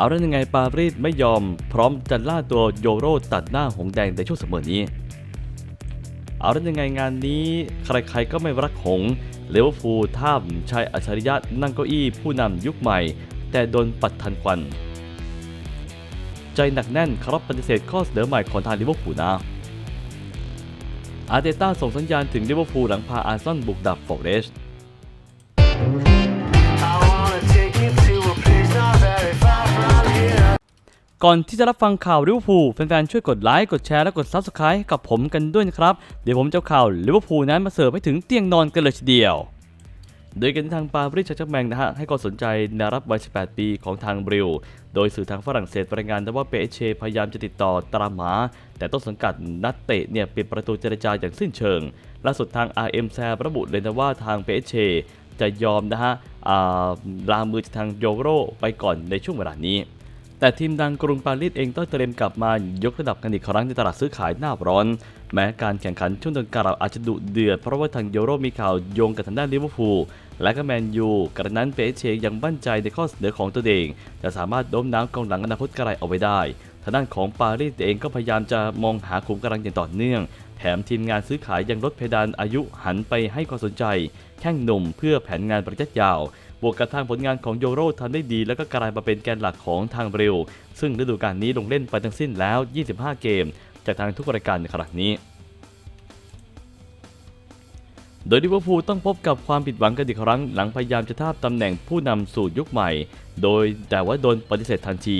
เอาแล้วยังไงปารีสไม่ยอม พร้อมจะล่าตัวโยโรตัดหน้าหงแดงในช่วงเสมอนี้ เอาแล้วยังไงงานนี้ ใครๆก็ไม่รักหงเลเวอร์พูลท่ามชายอัจฉริยะนั่งเก้าอี้ผู้นำยุคใหม่ แต่โดนปัดทันควัน ใจหนักแน่นครับปฏิเสธข้อเสนอใหม่ของทางลิเวอร์พูลนะอาร์เตต้าส่งสัญญาณถึงลิเวอร์พูลหลังพาอาร์ซอลบุกดับฟอเรส ก่อนที่จะรับฟังข่าวลิเวอร์พูลแฟนๆช่วยกดไลค์กดแชร์และกด Subscribe ให้กับผมกันด้วยนะครับ เดี๋ยวผมจะข่าวลิเวอร์พูลนั้นมาเสิร์ฟให้ถึงเตียงนอนกันเลยทีเดียว โดยกันทางปารีสแซงต์แมงนะฮะให้ความสนใจนวรับวัย 18 ปีของทางบริลโดยสื่อทางฝรั่งเศสรายงานว่าเปเชพยายามจะติดต่อตามหา แต่ต้นสังกัดนัดเตะเนี่ยปิดประตูเจรจาอย่างสิ้นเชิงล่าสุดทาง RM แซระบุเลยนะว่าทางเปเชจะยอมนะฮะอ่าลามือจากทางโยโรไปก่อนในช่วงเวลานี้ แต่ทีมดังกรุงปารีสเองต้องเตรียมกลับมายกระดับกันอีกครั้งในตลาดซื้อขายหน้าร้อน แม้การแข่งขันช่วงเดือนกรกฎาคมอาจจะดุเดือด เพราะว่าทางโยโรมีข่าวโยงกับทางด้านลิเวอร์พูลและก็แมนยูกระนั้นเปเชยังมั่นใจในข้อเสนอของตัวเอง จะสามารถโน้มน้าวกองหลังอนาคตไกลเอาไว้ได้ทางด้านของปารีสเองก็พยายามจะมองหาขุมกำลังอย่างต่อเนื่อง แถมทีมงานซื้อขายยังลดเพดานอายุหันไปให้ความสนใจ แข้งหนุ่มเพื่อแผนงานระยะยาว บวกกับทางผลงานของโยโรทำได้ดี แล้วก็กลายมาเป็นแกนหลักของทางเบรลซึ่งฤดูกาลนี้ลงเล่นไปทั้งสิ้นแล้ว 25 เกม จากทางทุกรายการในขณะนี้โดยลิเวอร์พูลต้องพบกับความผิดหวังกันอีกครั้งหลังพยายามจะทาบตำแหน่งผู้นำสู่ยุคใหม่ โดยแต่ว่าโดนปฏิเสธทันที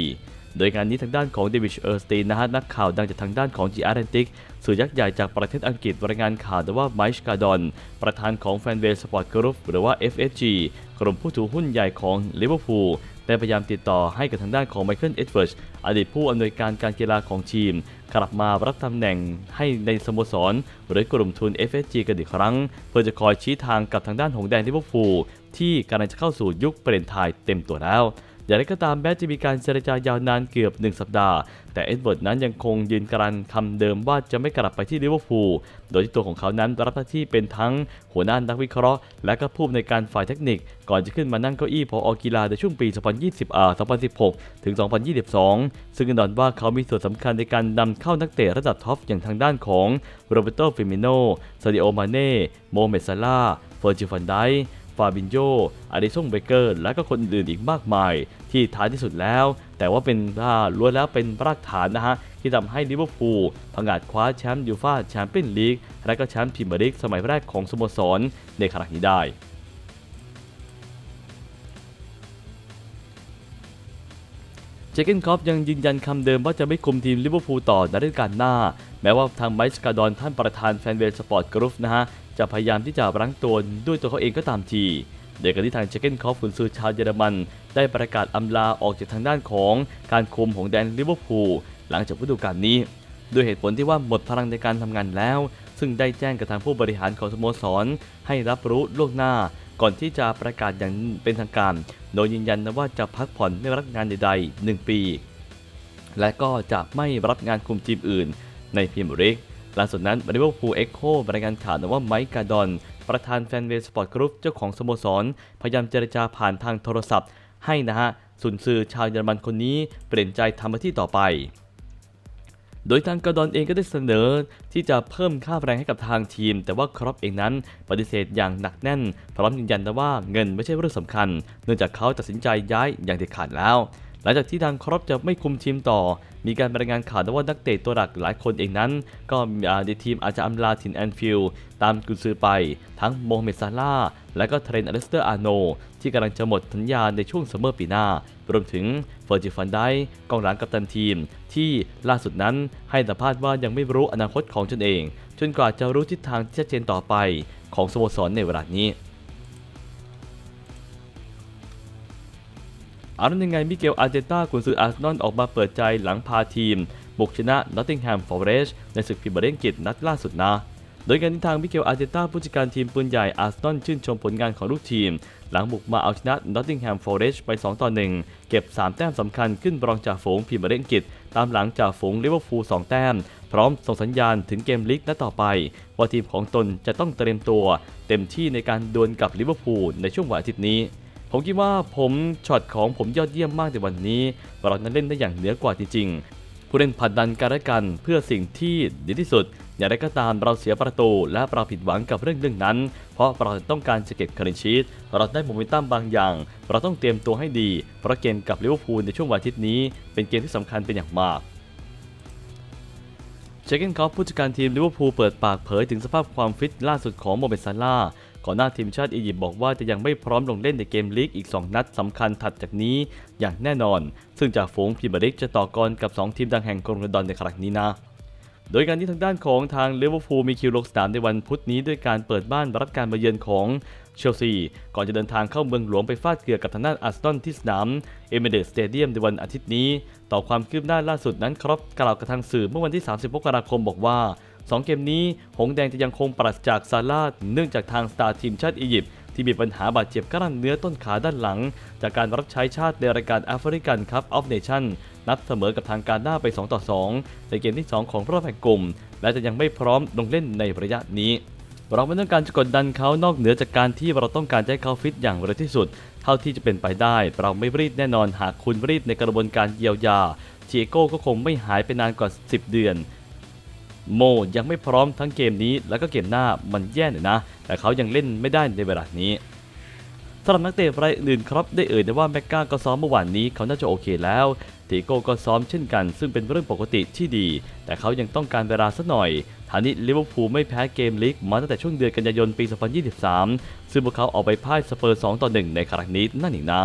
โดยงานนี้ทางด้านของเดวิดเออร์สตีนนะฮะนักข่าวดังจากทางด้านของ g ีอาร์เ t นติกสื่อยักษ์ใหญ่จากประเทศอังกฤษรายงานข่าวแต่ว่าไมค์กาดอนประธานของแฟนเวลสปอร์ตกรุ๊ปหรือว่า FSG กลุ่มผู้ถือหุ้นใหญ่ของลิเวอร์พูลได้พยายามติดต่อให้กับทางด้านของไมเคิลเอ็ดเวิร์ดอดีตผู้อำนวยการการกีฬาของทีม กลับมารับตำแหน่งให้ในสโมสร หรือกลุ่มทุน FSG กันอีกครั้ง เพื่อจะคอยชี้ทางกับทางด้านของแดนลิเวอร์พูลที่กำลังจะเข้าสู่ยุคเปลี่ยนถ่ายเต็มตัวแล้ว อย่างไรก็ตามแม้จะมีการเจรจายาวนานเกือบ 1 สัปดาห์ แต่เอ็ดเวิร์ดนั้นยังคงยืนกรันคำเดิมว่าจะไม่กลับไปที่ลิเวอร์พูล โดยที่ตัวของเขานั้นรับหน้าที่เป็นทั้งหัวหน้านักวิเคราะห์ และก็ผู้ในวยการฝ่ายเทคนิค ก่อนจะขึ้นมานั่งเก้าอี้พออกีฬาในช่วงปี 2020อ่า2016 ถึง 2022 ซึ่งแน่นอนว่าเขามีส่วนสำคัญในการนำเข้านักเตะระดับท็อปอย่างทางด้านของโรเบโตฟิมิโนซาดิโอ มาเน่ โมเมดซาลาเฟอร์จิฟันได ฟาบินโยอาริซงเบเกอร์ และก็คนอื่นอีกมากมาย ที่ท้ายที่สุดแล้ว แต่ว่าเป็นว่าล้วนแล้วเป็นรากฐานนะฮะ ที่ทำให้ลิเวอร์พูลพังอาจคว้าแชมป์ยูฟ่าแชมเปี้ยนลีก และก็แชมป์พรีเมียร์ลีกสมัยแรกของสโมสรในขณะนี้ได้เจเกนคอปยังยืนยันคำเดิมว่าจะไม่คุมทีมลิเวอร์พูลต่อในฤดูกาลหน้า แม้ว่าทางไมค์กาดอนท่านประธานแฟนเวลสปอร์ตกรุ๊ปนะฮะ จะพยายามที่จะรั้งตัวด้วยตัวเขาเองก็ตามทีโดยการที่ทางเจเกนคอปขุนซือชาวเยอรมัน ได้ประกาศอำลาออกจากทางด้านของการคุมของแดนลิเวอร์พูลหลังจากฤดูกาลนี้ด้วยเหตุผลที่ว่าหมดพลังในการทำงานแล้ว ซึ่งได้แจ้งกับทางผู้บริหารของสโมสร ให้รับรู้ล่วงหน้า ก่อนที่จะประกาศอย่างเป็นทางการ โดยยืนยันนะว่าจะพักผ่อนไม่รับงานใดๆ 1 ปี และก็จะไม่รับงานคุมทีมอื่นในพรีเมียร์ลีก ล่าสุดนั้นลิเวอร์พูลเอ็กโครายงานข่าวนว่าไมค์กาดอน ประธานแฟนเวสปอร์ตกรุ๊ปเจ้าของสโมสร พยายามเจรจาผ่านทางโทรศัพท์ ให้นะฮะสุนซือชาวเยอรมันคนนี้เปลี่ยนใจทำหน้าที่ต่อไป โดยทางกาดอนเองก็ได้เสนอที่จะเพิ่มค่าแรงให้กับทางทีม แต่ว่าครอปเองนั้นปฏิเสธอย่างหนักแน่น พร้อมยืนยันนะว่าเงินไม่ใช่เรื่องสำคัญ เนื่องจากเขาตัดสินใจย้ายอย่างเด็ดขาดแล้ว หลังจากที่ทางครอปจะไม่คุมทีมต่อ มีการรายงานข่าวว่านักเตะตัวหลักหลายคนเองนั้น ก็ในทีมอาจจะอำลาถิ่นแอนฟิลตามกุนซือไป ทั้งโมฮัมเหม็ดซาลาและก็เทรนอเลสเตอร์อาร์โน ที่กำลังจะหมดสัญญาในช่วงซัมเมอร์ปีหน้ารวมถึงเฟอร์จิฟันได้กองหลังกัปตันทีม ที่ล่าสุดนั้นให้สัมภาษณ์ว่ายังไม่รู้อนาคตของตนเอง จนกว่าจะรู้ทิศทางที่ชัดเจนต่อไปของสโมสรในเวลานี้ เอาแล้วยังไงมิเกลอาร์เตต้ากุนซืออาร์เซนอลออกมาเปิดใจหลังพาทีม บุกชนะนอตติงแฮมฟอร์เรสในศึกพรีเมียร์ลีกอังกฤษนัดล่าสุดนะ โดยการที่ทางมิเกลอาร์เตต้าผู้จัดการทีมปืนใหญ่อาร์เซนอลชื่นชมผลงานของลูกทีม หลังบุกมาเอาชนะนอตติงแฮมฟอร์เรสไป 2 ต่อ 1 เก็บ 3 แต้มสำคัญขึ้นรองจากฝูงพรีเมียร์ลีกอังกฤษตามหลังจากฝูงลิเวอร์พูล2แต้ม พร้อมส่งสัญญาณถึงเกมลีกนัดต่อไป ว่าทีมของตนจะต้องเตรียมตัว เต็มที่ในการดวลกับลิเวอร์พูลในช่วงวันอาทิตย์นี้ ผมคิดว่าผมช็อตของผมยอดเยี่ยมมากในวันนี้เรานั้นเล่นได้อย่างเหนือกว่าจริงๆ ผู้เล่นผลัดดันกันและกันเพื่อสิ่งที่ดีที่สุด อย่างไรก็ตามเราเสียประตูและเราผิดหวังกับเรื่องเรื่องนั้น เพราะเราต้องการจะเก็บคารินชีตเราได้โมเมนตัมบางอย่าง เราต้องเตรียมตัวให้ดี เพราะเกมกับลิเวอร์พูลในช่วงวันอาทิตย์นี้ เป็นเกมที่สำคัญเป็นอย่างมากเชคเกนคอฟผู้จัดการทีมลิเวอร์พูลเปิดปากเผยถึงสภาพความฟิตล่าสุดของโมเมดซาลา ก่อนหน้าทีมชาติอียิปต์บอกว่าจะยังไม่พร้อมลงเล่นในเกมลีกอีก 2 นัดสำคัญถัดจากนี้อย่างแน่นอน ซึ่งจากฝูงพรีเมียร์ลีกจะต่อกรกับ 2 ทีมดังแห่งกรุงลอนดอนในครั้งนี้นะโดยการที่ทางด้านของทางลิเวอร์พูลมีคิวลงสนามในวันพุธนี้ด้วยการเปิดบ้านรับการมาเยือนของเชลซี ก่อนจะเดินทางเข้าเมืองหลวงไปฟาดเกลือกกับทางด้านอาร์เซนอลที่สนามเอเมเดสสเตเดียมในวันอาทิตย์นี้ ต่อความคืบหน้าล่าสุดนั้นครับกล่าวกับทางสื่อเมื่อวันที่ 30 มกราคมบอกว่า 2 เกมนี้ หงแดงจะยังคงปราศจากซาลาดเนื่องจากทางสตาร์ทีมชาติอียิปต์ที่มีปัญหาบาดเจ็บกล้ามเนื้อต้นขาด้านหลัง จากการรับใช้ชาติในรายการแอฟริกันคัพออฟเนชั่นนัดเสมอกับทางการหน้าไป 2 ต่อ 2 ในเกมที่ 2 ของรอบแบ่งกลุ่ม และจะยังไม่พร้อมลงเล่นในระยะนี้เราไม่ต้องการจะกดดันเขานอกเหนือจากการที่เราต้องการจะให้เขาฟิตอย่างเร็วที่สุด เท่าที่จะเป็นไปได้ เราไม่รีดแน่นอนหากคุณรีดในกระบวนการเยียวยาเจโก้ก็คงไม่หายไปนานกว่า 10 เดือน โมยังไม่พร้อมทั้งเกมนี้ แล้วก็เกมหน้ามันแย่หน่อยนะ แต่เขายังเล่นไม่ได้ในเวลานี้สำหรับนักเตะรายอื่นครับได้เอ่ยได้ว่าแม็กกาก็ซ้อมเมื่อวานนี้เขาน่าจะโอเคแล้วติโก้ก็ซ้อมเช่นกัน ซึ่งเป็นเรื่องปกติที่ดี แต่เขายังต้องการเวลาสักหน่อยฐานี้ลิเวอร์พูลไม่แพ้เกมลีกมาตั้งแต่ช่วงเดือนกันยายนปี 2023 ซึ่งพวกเขาออกไปพ่ายสเปอร์ 2 ต่อ 1 ในครั้งนี้นั่นเองนะ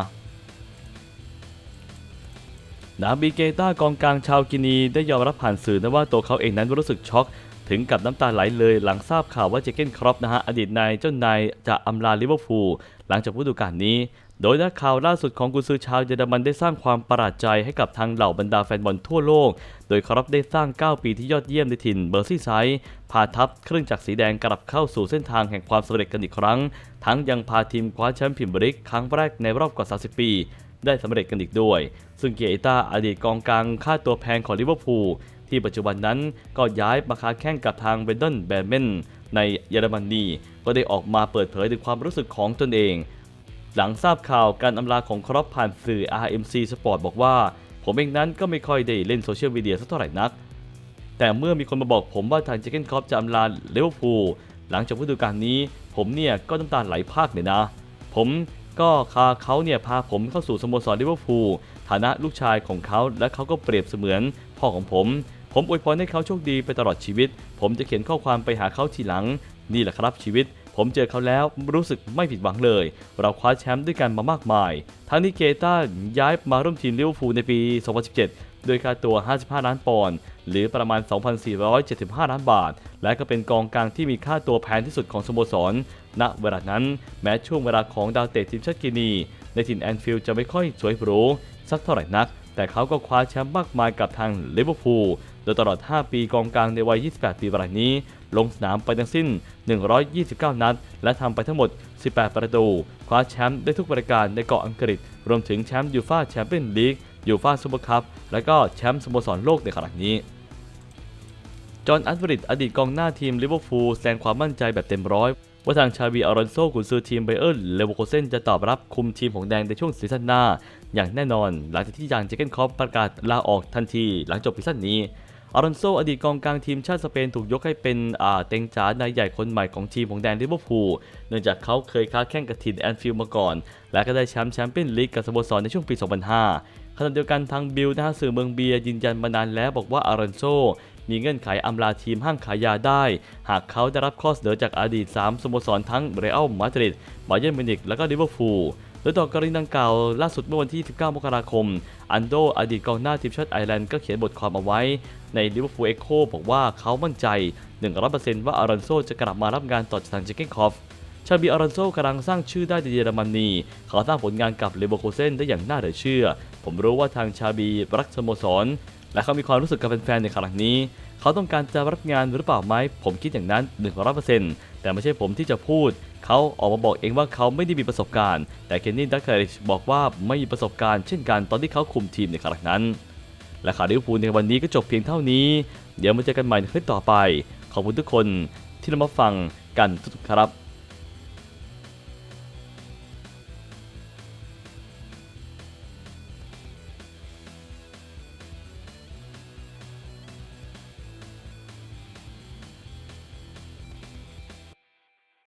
นาบิเกต้ากองกลางชาวกินีได้ยอมรับผ่านสื่อนะว่าตัวเขาเองนั้นรู้สึกช็อก ถึงกับน้ำตาไหลเลยหลังทราบข่าวว่าเจเกนครอปนะฮะอดีตนายเจ้านายจะอำลาลิเวอร์พูลหลังจากฤดูกาลนี้โดยนักข่าวล่าสุดของกุนซือชาวเยอรมันได้สร้างความประหลาดใจให้กับทางเหล่าบรรดาแฟนบอลทั่วโลก โดยครอปได้สร้าง 9 ปีที่ยอดเยี่ยมในถิ่นเบอร์ซี่ไซด์พาทัพเครื่องจักรสีแดงกลับเข้าสู่เส้นทางแห่งความสำเร็จกันอีกครั้ง ทั้งยังพาทีมคว้าแชมป์พรีเมียร์ลีกครั้งแรกในรอบกว่า 30 ปี ได้สำเร็จกันอีกด้วย ซึ่งเกียร์ต้าอดีตกองกลางค่าตัวแพงของลิเวอร์พูลที่ปัจจุบันนั้นก็ย้ายมาค้าแข่งกับทางเบนเดนแบรเมนในเยอรมนีก็ได้ออกมาเปิดเผยถึงความรู้สึกของตนเอง หลังทราบข่าวการอำลาของครอปผ่านสื่อ RMC Sport บอกว่า ผมเองนั้นก็ไม่ค่อยได้เล่นโซเชียลมีเดียสักเท่าไหร่นัก แต่เมื่อมีคนมาบอกผมว่าทางเจเกนครอปจะอำลาเลเวอร์พูลหลังจากฤดูกาลนี้ ผมเนี่ยก็น้ำตาไหลพากเลยนะ ผม ก็พาเขาเนี่ยพาผมเข้าสู่สโมสรลิเวอร์พูลฐานะลูกชายของเขาและเขาก็เปรียบเสมือนพ่อของผม ผมอวยพรให้เขาโชคดีไปตลอดชีวิต ผมจะเขียนข้อความไปหาเขาทีหลัง นี่แหละครับชีวิต ผมเจอเขาแล้วรู้สึกไม่ผิดหวังเลย เราคว้าแชมป์ด้วยกันมามากมาย ทั้งนี้เกต้าย้ายมาร่วมทีมลิเวอร์พูลในปี 2017โดยค่าตัว 55 ล้านปอนด์ หรือประมาณ 2,475 ล้านบาท และก็เป็นกองกลางที่มีค่าตัวแพงที่สุดของสโมสร ณเวลานั้นแม้ช่วงเวลาของดาวเตะทีมชาติกินี ในถิ่นแอนฟิลด์จะไม่ค่อยสวยหรูสักเท่าไหร่นัก แต่เขาก็คว้าแชมป์มากมายกับทางลิเวอร์พูลโดยตลอด 5 ปีกองกลางในวัย 28 ปีรายนี้ ลงสนามไปทั้งสิ้น 129 นัด และทำไปทั้งหมด 18 ประตู คว้าแชมป์ได้ทุกรายการในเกาะอังกฤษ รวมถึงแชมป์ยูฟ่าแชมเปี้ยนลีก ยูฟ่าซูเปอร์คัพ และก็แชมป์สโมสรโลกในครั้งนี้ จอห์น อัลฟริดอดีตกองหน้าทีมลิเวอร์พูลแสดงความมั่นใจแบบเต็มร้อย ว่าทางชาบีอารอนโซกุนซือทีมไบเอิร์นเลเวอร์โคเซนจะตอบรับคุมทีมของแดงในช่วงซีซั่นหน้า อย่างแน่นอน หลังจากที่ยางเจเกนคอปประกาศลาออกทันทีหลังจบซีซั่นนี้อารอนโซอดีตกองกลางทีมชาติสเปนถูกยกให้เป็นอ่าเต็งจ๋านายใหญ่คนใหม่ของทีมของแดนลิเวอร์พูลเนื่องจากเขาเคยค้าแข่งกับทีมแอนฟิลด์มาก่อน และก็ได้แชมป์แชมเปี้ยนลีกกับสโมสรในช่วงปี 2005ขณะเดียวกันทางบิลนะฮะสื่อเมืองเบียยืนยันมานานแล้วบอกว่าอารอนโซ มีเงื่อนไขอำลาทีมห้างขายยาได้ หากเขาได้รับข้อเสนอจากอดีต 3 สโมสรทั้งเรอัลมาดริดบาเยิร์นมิวนิกและก็ลิเวอร์พูลโดยต่อกรณีดังกล่าวล่าสุดเมื่อวันที่ 19 มกราคม อันโดอดีตกองหน้าทีมชาติไอร์แลนด์ก็เขียนบทความเอาไว้ ในลิเวอร์พูลเอ็กโคบอกว่าเขามั่นใจ 100%ว่าอารอนโซจะกลับมารับงานต่อจากทางเจเกนคอฟชาบีอารอนโซกำลังสร้างชื่อได้ในเยอรมนี เขาสร้างผลงานกับเลเวอร์โคเซนได้อย่างน่าเหลือเชื่อ ผมรู้ว่าทางชาบีรักสโมสร และเขามีความรู้สึกกับแฟนๆในครั้งนี้ เขาต้องการจะรับงานหรือเปล่าไหมผมคิดอย่างนั้น100%แต่ไม่ใช่ผมที่จะพูด เขาออกมาบอกเองว่าเขาไม่ได้มีประสบการณ์ แต่เคนนี่ดักเกอริชบอกว่าไม่มีประสบการณ์เช่นกันตอนที่เขาคุมทีมในครั้งนั้น และข่าวลิเวอร์พูลในวันนี้ก็จบเพียงเท่านี้ เดี๋ยวมาเจอกันใหม่ในคลิปต่อไป ขอบคุณทุกคนที่รับมาฟังกันทุกครับ